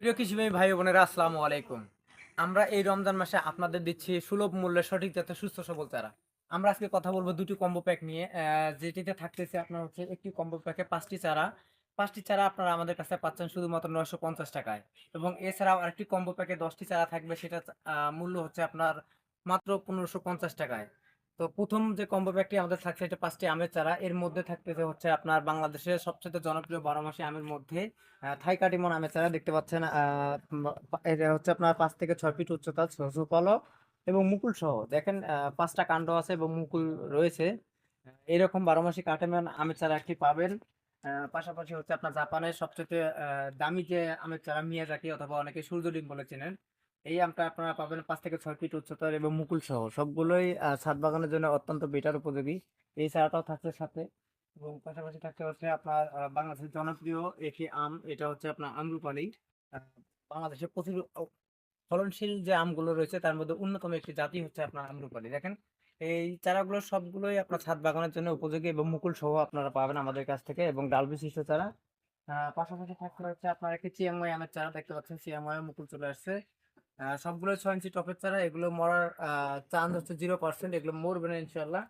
প্রিয় কৃষিপ্রেমী ভাই বোনেরা, আসসালামু আলাইকুম। আমরা এই রমজান মাসে আপনাদের দিচ্ছি সুলভ মূল্যে সঠিক জাতের সুস্থ সবল চারা। আমরা আজকে কথা বলব দুটি কম্বো প্যাক নিয়ে। যেটিতে থাকতেছে আপনার হচ্ছে একটি কম্বো প্যাকে পাঁচটি চারা। পাঁচটি চারা আপনারা আমাদের কাছে পাচ্ছেন শুধুমাত্র নয়শো পঞ্চাশ টাকায়। এবং এছাড়াও আরেকটি কম্বো প্যাকে দশটি চারা থাকবে সেটা মূল্য হচ্ছে আপনার মাত্র পনেরোশো পঞ্চাশ টাকায়। তো প্রথম যে কম্বো প্যাকটি আমাদের থাকছে, এটা পাঁচটি আমের চারা। এর মধ্যে থাকতেছে হচ্ছে আপনার বাংলাদেশের সবচেয়ে জনপ্রিয় বারো মাসি আমের মধ্যে থাই কাটিমন আমের চারা দেখতে পাচ্ছেন এটা হচ্ছে আপনার পাঁচ থেকে ছয় ফিট উচ্চতা পালক এবং মুকুল সহ। দেখেন পাঁচটা কাণ্ড আছে এবং মুকুল রয়েছে। এরকম বারো মাসি কাটিমন আমের চারা একটি পাবেন? পাশাপাশি হচ্ছে আপনার জাপানের সবচেয়ে দামি যে আমের চারা মিয়াজাকি অথবা অনেকে সূর্য ডিম বলে চেনেন এই আমটা আপনারা পাবেন পাঁচ থেকে ছয় ফিট উচ্চতার এবং মুকুল সহ। সবগুলোই ছাদ বাগানের জন্য অত্যন্ত বেটার উপযোগী। এই চারাটাও থাকছে সাথে। এবং পাশাপাশি থাকতে হচ্ছে আপনার বাংলাদেশের জনপ্রিয় একটি আম। এটা হচ্ছে আপনার আমরুপালি। বাংলাদেশের প্রচুর ফলনশীল যে আমগুলো রয়েছে, তার মধ্যে অন্যতম একটি জাতি হচ্ছে আপনার আমরুপালি। দেখেন, এই চারাগুলো সবগুলোই আপনার ছাদ বাগানের জন্য উপযোগী এবং মুকুল সহ আপনারা পাবেন আমাদের কাছ থেকে এবং ডাল বিশিষ্ট চারা। পাশাপাশি থাকতে হচ্ছে আপনার একটি চিয়াংমাই আমের চারা। দেখতে পাচ্ছেন চিয়াংমাই মুকুল চলে আসছে। সবগুলো ছয় ইঞ্চি টপের চারা, এগুলো মরার চান্স হচ্ছে জিরো পার্সেন্ট এগুলো মরবে না ইনশাল্লাহ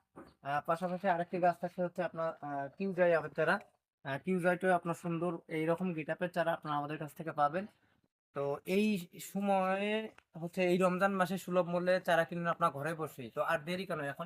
পাশাপাশি আরেকটি গাছ থাকছে হচ্ছে আপনার কিউজাই আমের চারা। কিউজাইটাও আপনার সুন্দর এইরকম গিটাপের চারা আপনার আমাদের কাছ থেকে পাবেন। তো এই সময়ে হচ্ছে এই রমজান মাসে সুলভ মূল্যে চারা কিনুন আপনার ঘরে বসেই। তো আর দেরি কেন, এখন